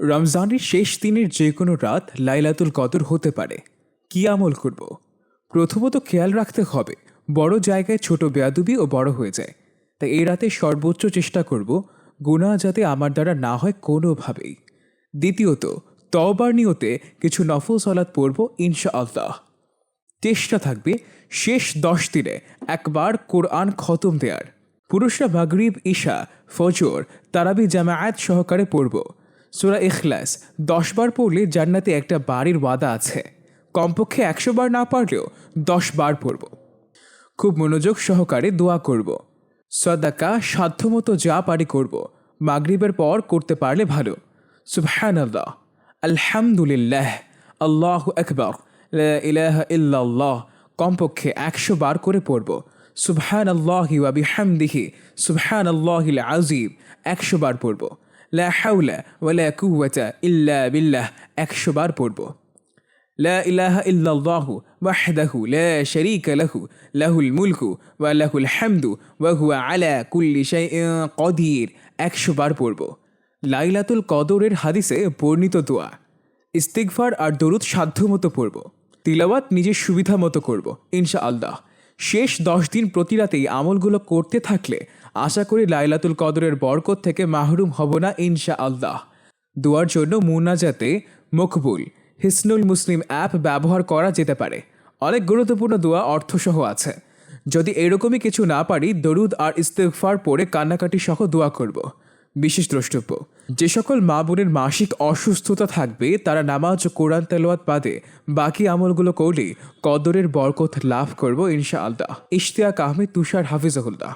রমজানের শেষ দিনের যে কোনো রাত লাইলাতুল কদর হতে পারে। কি আমল করব? প্রথমত খেয়াল রাখতে হবে, বড় জায়গায় ছোট বেয়াদুবি ও বড় হয়ে যায়। তাই এই রাতে সর্বোচ্চ চেষ্টা করব গুনাহ যাতে আমার দ্বারা না হয় কোনোভাবেই। দ্বিতীয়ত, তওবার নিয়তে কিছু নফল সলাৎ পড়ব ইনশা আল্লাহ চেষ্টা থাকবে শেষ দশ দিনে একবার কোরআন খতম দেয়ার। পুরুষরা মাগরিব, ঈশা, ফজর, তারাবি জামায়াত সহকারে পড়ব। সুরা ইখলাস, দশ বার পড়লে জান্নাতে একটা বাড়ির ওয়াদা আছে। কমপক্ষে একশো বার না পারলেও দশ বার পড়ব। খুব মনোযোগ সহকারে দোয়া করব। সদাকা, সাধ্যমতো যা পারি করব। মাগরিবের পর করতে পারলে ভালো। সুবহান আল্লাহ আলহামদুলিল্লাহ। আল্লাহ আকবর। ইলাহ ইল্লাল্লাহ। কমপক্ষে একশো বার করে পড়ব। সুবহান আল্লাহি ওয়াবি হামদিহি সুবহান আল্লাহিল আজিম একশো বার পড়ব। লা হাউলা ওয়ালা কুয়াতা ইল্লা বিল্লাহ, একশো বার পড়ব। লা ইলাহা ইল্লাল্লাহু ওয়াহদাহু লা শারীকা লাহু, লাহুল মুলকু ওয়া লাহুল হামদু ওয়া হুয়া আলা কুল্লি শাইইন কদির, একশো বার পড়ব। লাইলাতুল কদরের হাদিসে বর্ণিত দোয়া, ইস্তিগফার আর দরুদ সাধ্যমতো পড়ব। তিলাওয়াত নিজের সুবিধা মতো করব ইনশা আল্লাহ শেষ দশ দিন প্রতি রাতেই আমলগুলো করতে থাকলে আশা করি লাইলাতুল কদরের বরকত থেকে মাহরুম হব না ইনশা আল্লাহ দোয়ার জন্য মুনাজাতে মকবুল। হিসনুল মুসলিম অ্যাপ ব্যবহার করা যেতে পারে। অনেক গুরুত্বপূর্ণ দোয়া অর্থসহ আছে। যদি এরকমই কিছু না পারি, দরুদ আর ইস্তেগফার পরে কান্নাকাটি সহ দোয়া করব। বিশেষ দ্রষ্টব্য, যে সকল মা বোনের মাসিক অসুস্থতা থাকবে, তারা নামাজ ও কোরআন তেলোয়াত বাদে বাকি আমলগুলো করলে কদরের বরকত লাভ করব ইনশা আল্লাহ ইশতিয়াক আহমেদ তুষার হাফিজহুল্লাহ।